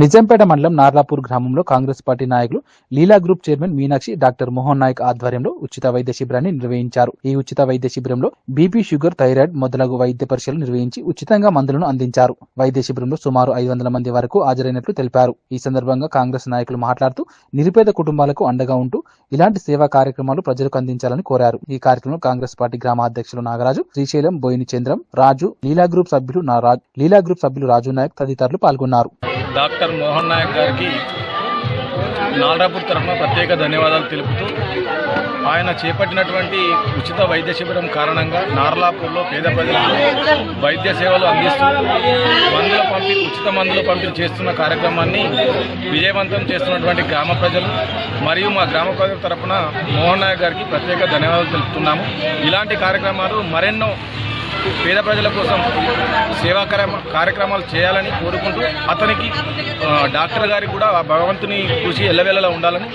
నిజంపేట మండలం నార్లాపూర్ గ్రామంలో కాంగ్రెస్ పార్టీ నాయకులు Leela group chairman Meenakshi doctor Mohan Nayak ఆధ్వర్యంలో ఉచిత వైద్య శిబిరాన్ని నిర్వహించారు. ఈ ఉచిత వైద్య శిబిరంలో బీపీ షుగర్ థైరాయిడ్ మొదలగు వైద్య పరీక్షలు నిర్వహించి ఉచితంగా మందులను అందించారు. వైద్య శిబిరంలో సుమారు ఐదు వందల మంది వరకు హాజరైనట్లు తెలిపారు. ఈ సందర్భంగా కాంగ్రెస్ నాయకులు మాట్లాడుతూ నిరుపేద కుటుంబాలకు అండగా ఉంటూ ఇలాంటి సేవా కార్యక్రమాలు ప్రజలకు అందించాలని కోరారు. ఈ కార్యక్రమంలో కాంగ్రెస్ పార్టీ గ్రామ అధ్యక్షులు నాగరాజు శ్రీశైలం బోయిని చంద్రం రాజు లీలా గ్రూప్ సభ్యులు నా రాజ్ లీలా గ్రూప్ సభ్యులు రాజు నాయక్ తదితరులు పాల్గొన్నారు. డాక్టర్ మోహన్ నాయక్ గారికి నాలరాపూర్ తరఫున ప్రత్యేక ధన్యవాదాలు తెలుపుతూ ఆయన చేపట్టినటువంటి ఉచిత వైద్య శిబిరం కారణంగా నార్లాపూర్లో పేద ప్రజలకు వైద్య సేవలు అందిస్తూ మందుల పంపిణీ ఉచిత మందులు పంపిణీ చేస్తున్న కార్యక్రమాన్ని విజయవంతం చేస్తున్నటువంటి గ్రామ ప్రజలు మరియు మా గ్రామ ప్రజల తరఫున మోహన్ నాయక్ గారికి ప్రత్యేక ధన్యవాదాలు తెలుపుతున్నాము. ఇలాంటి కార్యక్రమాలు మరెన్నో పేద ప్రజల కోసం సేవా కార్యక్రమాలు చేయాలని కోరుకుంటూ అతనికి డాక్టర్ గారికి కూడా భగవంతుని కృషి ఎల్లవేళలా ఉండాలని